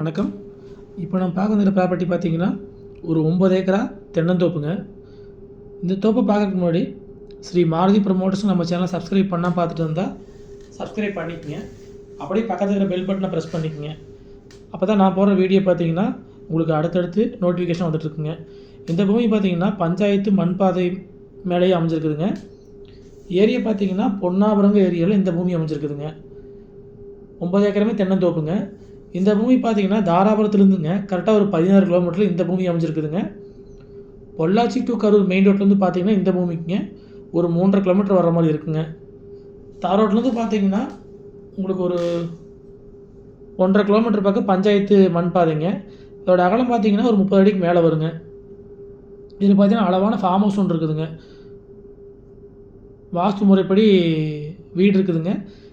வணக்கம். இப்போ நம்ம பார்க்க வந்துள்ள ப்ராப்பர்ட்டி பார்த்தீங்கன்னா ஒரு ஒம்பது ஏக்கரா தென்னந்தோப்புங்க. இந்த தோப்பை பார்க்கறதுக்கு முன்னாடி ஸ்ரீ மாருதி ப்ரமோட்டர்ஸ் நம்ம சேனலை சப்ஸ்கிரைப் பண்ணால் பார்த்துட்டு இருந்தால் சப்ஸ்கிரைப் பண்ணிக்கங்க. அப்படியே பக்கத்தில் இருக்கிற பெல் பட்டனை ப்ரெஸ் பண்ணிக்கோங்க. அப்போ தான் நான் போகிற வீடியோ பார்த்தீங்கன்னா உங்களுக்கு அடுத்தடுத்து நோட்டிஃபிகேஷன் வந்துட்டுருக்குங்க இந்த பூமி பார்த்தீங்கன்னா பஞ்சாயத்து மண்பாதை மேலேயே அமைஞ்சிருக்குதுங்க. ஏரியா பார்த்தீங்கன்னா பொன்னாபுரங்க ஏரியாவில் இந்த பூமி அமைஞ்சிருக்குதுங்க. ஒம்பது ஏக்கரமே தென்னந்தோப்புங்க. இந்த பூமி பார்த்தீங்கன்னா தாராபுரத்துலேருந்துங்க. கரெக்டாக ஒரு பதினாறு கிலோமீட்டரில் இந்த பூமி அமைஞ்சிருக்குதுங்க. பொள்ளாச்சி டு கரூர் மெயின் ரோட்லேருந்து பார்த்தீங்கன்னா இந்த பூமிக்குங்க. ஒரு மூன்றரை கிலோமீட்டர் வர மாதிரி இருக்குங்க. தார் ரோட்லேருந்து பார்த்தீங்கன்னா உங்களுக்கு ஒரு ஒன்றரை கிலோமீட்டர் பக்கம் பஞ்சாயத்து மண் பாதைங்க இதோட அகலம் பார்த்தீங்கன்னா ஒரு முப்பது அடிக்கு மேலே வருங்க. இது பார்த்தீங்கன்னா அளவான ஃபார்ம் ஹவுஸ் ஒன்று இருக்குதுங்க. வாஸ்து முறைப்படி வீடு இருக்குதுங்க.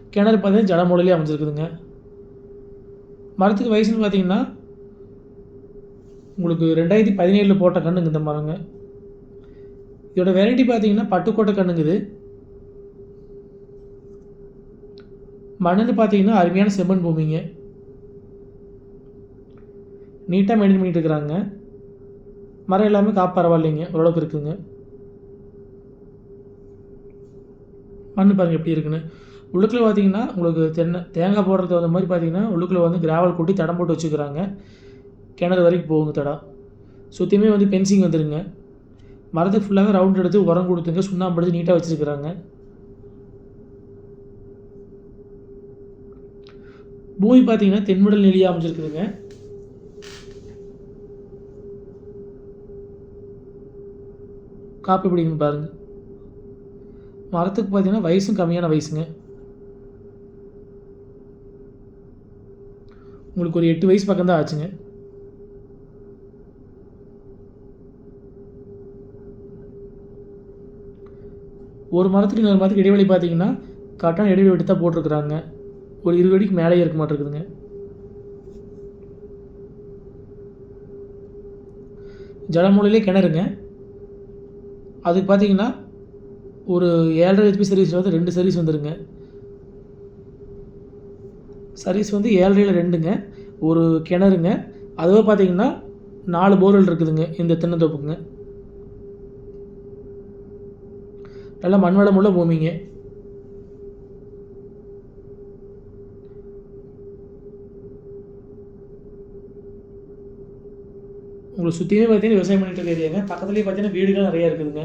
கிணறு பார்த்தீங்கன்னா ஜடமூலையிலே அமைஞ்சிருக்குதுங்க. மரத்துக்கு வயசுன்னு பார்த்தீங்கன்னா உங்களுக்கு ரெண்டாயிரத்தி பதினேழில் போட்ட கண்ணுங்க இந்த மரங்க. இதோட வெரைட்டி பார்த்தீங்கன்னா பட்டுக்கோட்டை கண்ணுங்குது மண்ணுன்னு பார்த்தீங்கன்னா அருமையான செம்மண் பூமிங்க. நீட்டாக மெயின்டைன் பண்ணிட்டு இருக்கிறாங்க மரம் எல்லாமே காப்பு பரவாயில்லைங்க ஓரளவுக்கு இருக்குங்க. மண் பாருங்கள் எப்படி இருக்குன்னு. உள்ளுக்குள்ள பார்த்தீங்கன்னா உங்களுக்கு தென்னை தேங்காய் போடுறது தகுந்த மாதிரி பார்த்தீங்கன்னா உள்ளுக்குள்ள வந்து கிராவல் கொட்டி தடம் போட்டு வச்சுக்கிறாங்க. கிணறு வரைக்கும் போகுங்க தடம் சுற்றியுமே வந்து பென்சிங் வந்துடுங்க மரத்துக்கு ஃபுல்லாகவே ரவுண்ட் எடுத்து உரம் கொடுத்துங்க. சுண்ணாம்பு அடித்து நீட்டாக வச்சுருக்குறாங்க. பூமி பார்த்தீங்கன்னா தென்முடல் நிலையாக அமைஞ்சிருக்குதுங்க. காப்பி பிடிக்குன்னு பாருங்கள் மரத்துக்கு பார்த்தீங்கன்னா வயசும் கம்மியான வயசுங்க. உங்களுக்கு ஒரு எட்டு வயசு பக்கம் தான் ஆச்சுங்க. ஒரு மரத்துக்கு இன்னொரு மரத்துக்கு இடைவெளி பார்த்தீங்கன்னா கரெக்டான இடைவெளி விட்டு தான் போட்டிருக்குறாங்க. ஒரு இருபது அடிக்கு மேலேயே இருக்க மாட்டேருக்குதுங்க ஜலமூலையிலே கிணறுங்க. அதுக்கு பார்த்தீங்கன்னா ஒரு ஏழரை ஹெச்பி சர்வீஸ் வந்து ரெண்டு சர்வீஸ் வந்துருங்க. சர்வீஸ் வந்து ஏழரையில் ரெண்டுங்க ஒரு கிணறுங்க. அதுவே பார்த்தீங்கன்னா நாலு போர்வெல் இருக்குதுங்க இந்த தென்னந்தோப்புங்க. நல்லா மண்வளம் உள்ள பூமிங்க. உங்களுக்கு சுற்றியுமே பார்த்தீங்கன்னா விவசாயம் பண்ணிட்டு இருக்க ஏரியாங்க. பக்கத்துலேயே பார்த்தீங்கன்னா வீடுகள் நிறையா இருக்குதுங்க.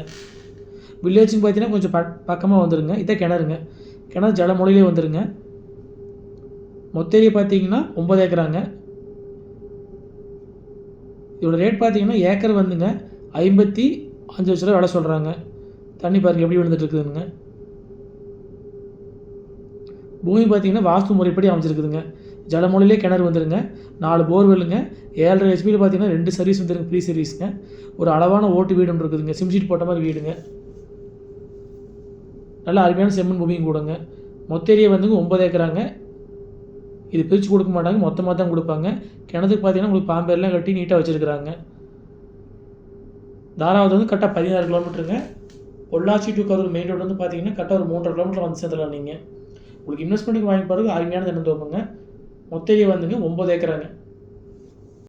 வில்லேஜுன்னு பார்த்தீங்கன்னா கொஞ்சம் பக் பக்கமாக வந்துருங்க. இதான் கிணறுங்க. கிணறு ஜலமொழியிலே வந்துருங்க. மொத்த பார்த்தீங்கன்னா ஒம்பது ஏக்கராங்க. இதோட ரேட் பார்த்தீங்கன்னா ஏக்கர் வந்துங்க ஐம்பத்தி அஞ்சு லட்ச ரூபா விலை சொல்கிறாங்க தண்ணி பாருங்கள் எப்படி விழுந்துட்டு இருக்குதுங்க. பூமி பார்த்தீங்கன்னா வாஸ்து முறைப்படி அமைச்சிருக்குதுங்க ஜலமொழிலே கிணறு வந்துருங்க நாலு போர்வெல்லுங்க ஏழரை ஹெச்பியில் பார்த்தீங்கன்னா ரெண்டு சர்வீஸ் வந்துருங்க ஃப்ரீ சர்வீஸுங்க ஒரு அளவான ஓட்டு வீடும் இருக்குதுங்க சிம்ஷீட் போட்ட மாதிரி வீடுங்க. நல்ல அருமையான செம்மண் பூமியும் கூடங்க. மொத்த ஏரியா வந்துங்க ஒம்பது ஏக்கராங்க. இது பிரித்து கொடுக்க மாட்டாங்க மொத்தமாக தான் கொடுப்பாங்க. கிணத்துக்கு பார்த்தீங்கன்னா உங்களுக்கு பாம்பேர்லாம் கட்டி நீட்டாக வச்சுருக்குறாங்க. தாராவது வந்து கரெக்டாக பதினாறு கிலோமீட்டருங்க. Pollachi to Karur main road வந்து பார்த்தீங்கன்னா கரெக்டாக ஒரு மூன்றரை கிலோமீட்டர் வந்து சேர்ந்துடலாம் நீங்கள் உங்களுக்கு இன்வெஸ்ட்மெண்ட்டுக்கு வாங்கி பாருங்க அருமையான தினம் தோப்புங்க மொத்த ஏரியா வந்துங்க ஒம்பது ஏக்கராங்க.